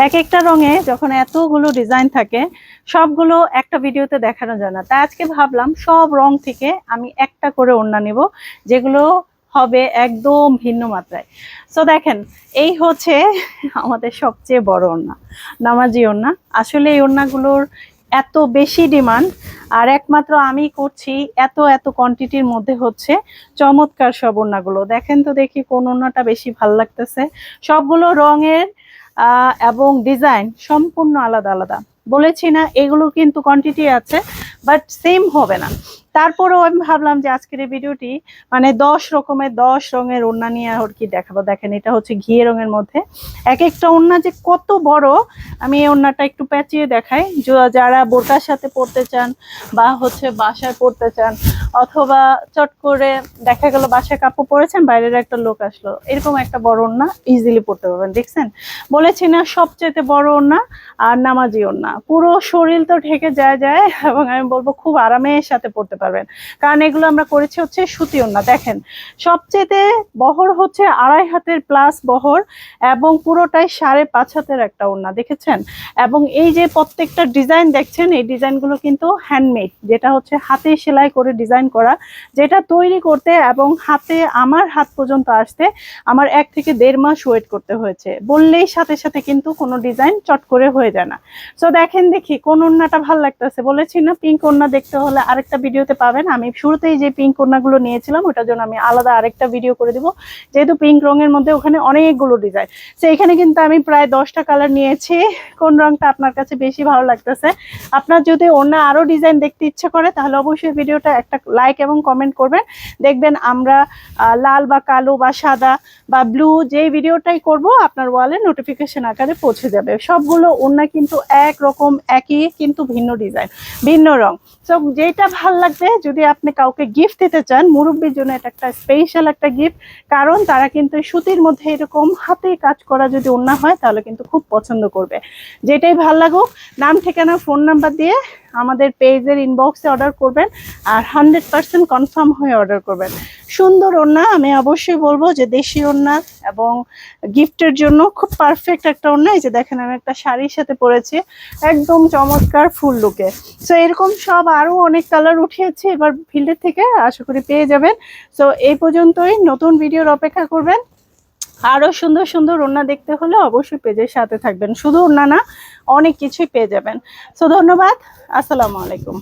এক একটা রঙে যখন এতগুলো ডিজাইন থাকে, সবগুলো একটা ভিডিওতে দেখানো যায় না। তাই আজকে ভাবলাম সব রং থেকে আমি একটা করে ওড়না নেব, যেগুলো হবে একদম ভিন্ন মাত্রায়। সো দেখেন, এই হচ্ছে আমাদের সবচেয়ে বড় ওড়না, নামাজি ওড়না। আসলে এই ওড়নাগুলোর এত বেশি ডিমান্ড, আর একমাত্র আমি করছি এত এত কোয়ান্টিটির মধ্যে হচ্ছে চমৎকার সব ওড়নাগুলো। দেখেন তো দেখি কোন ওড়নাটা বেশি ভালো লাগতেছে। সবগুলো রঙের এবং ডিজাইন সম্পূর্ণ আলাদা আলাদা। বলেছি না এগুলো কিন্তু কোয়ান্টিটি আছে বাট সেম হবে না। তারপরেও আমি ভাবলাম যে আজকের এই ভিডিওটি মানে দশ রকমের, দশ রঙের ওড়না নিয়ে আর কি দেখাবো। দেখেন, এটা হচ্ছে ঘিয়ে রঙের মধ্যে। এক একটা ওড়না যে কত বড়, আমি এই ওড়নাটা একটু প্যাচিয়ে দেখাই। যারা বোরকার সাথে পড়তে চান বা হচ্ছে বাসায় পড়তে চান, অথবা চট করে দেখা গেল বাসায় কাপড় পরেছেন, বাইরের একটা লোক আসলো, এরকম একটা বড় ওড়না ইজিলি পড়তে পারবেন, দেখছেন? বলেছি না সবচেয়ে বড় ওড়না আর নামাজি ওড়না। পুরো শরীর তো ঢেকে যায় যায়, এবং আমি বলব খুব আরামের সাথে পড়তে পারবেন। কারণ এগুলো আমরা করেছি হচ্ছে সুতি ওড়না দেখেন, সবচেয়েতে বহর হচ্ছে আড়াই হাতের প্লাস বহর এবং পুরোটাই সাড়ে পাঁচ হাতের একটা ওড়না দেখেছেন? এবং এই যে প্রত্যেকটা ডিজাইন দেখছেন, এই ডিজাইনগুলো কিন্তু হ্যান্ডমেড যেটা হচ্ছে হাতে সেলাই করে ডিজাইন করা, যেটা তৈরি করতে এবং হাতে আমার হাত পর্যন্ত আসতে আমার এক থেকে দেড় মাস ওয়েট করতে হয়েছে। বললেই সাথে সাথে কিন্তু কোনো ডিজাইন চট করে হয়ে যায় না। সো দেখেন দেখি, কোন ওড়নাটা ভালো লাগতেছে? বলেছি না পিঙ্ক ওড়না দেখতে হলে আরেকটা ভিডিওতে পাবেন। আমি শুরুতেই যে পিঙ্ক ওড়নাগুলো নিয়েছিলাম, ওটার জন্য আমি আলাদা আরেকটা ভিডিও করে দিব। যেহেতু পিঙ্ক রঙের মধ্যে ওখানে অনেকগুলো ডিজাইন তো এখানে কিন্তু আমি প্রায় দশটা কালার নিয়েছি। কোন রংটা আপনার কাছে বেশি ভালো লাগতেছে? আপনার যদি অন্য আরও ডিজাইন দেখতে ইচ্ছে করে, তাহলে অবশ্যই ভিডিওটা একটা লাইক এবং কমেন্ট করবেন। দেখবেন আমরা লাল বা কালো বা সাদা বা ব্লু যেই ভিডিওটাই করব, আপনার ওয়ালে নোটিফিকেশন আকারে পৌঁছে যাবে। সবগুলো অন্য কিন্তু এক রকম একই কিন্তু ভিন্ন ডিজাইন ভিন্ন রং। তো যেটা ভালো লাগবে, যদি আপনি কাউকে গিফট দিতে চান, মুরব্বীর জন্য এটা একটা স্পেশাল একটা গিফট কারণ তারা কিন্তু সুতির মধ্যে এরকম হাতে কাজ করা যদি অন্য হয়, তাহলে কিন্তু খুব পছন্দ করবে। যেটাই ভালো লাগুক, নাম, ঠিকানা ফোন নাম্বার দিয়ে আমাদের পেজের ইনবক্সে অর্ডার করবেন, আর হান্ড্রেড পার্সেন্ট কনফার্ম হয়ে অর্ডার করবেন। সুন্দর ওড়না, আমি অবশ্যই বলব যে দেশি ওড়না এবং গিফটের জন্য খুব পারফেক্ট একটা ওড়না। এই যে দেখেন, আমি একটা শাড়ির সাথে পরেছি, একদম চমৎকার ফুল লুকে সো এরকম সব আরও অনেক কালার উঠিয়েছে, এবার ফিল্ডের থেকে আশা করি পেয়ে যাবেন। সো এই পর্যন্তই, নতুন ভিডিওর অপেক্ষা করবেন। আরও সুন্দর সুন্দর ওড়না দেখতে হলে অবশ্যই পেজের সাথে থাকবেন। শুধু ওড়না না, অনেক কিছুই পেয়ে যাবেন। সো ধন্যবাদ, আসসালামু আলাইকুম।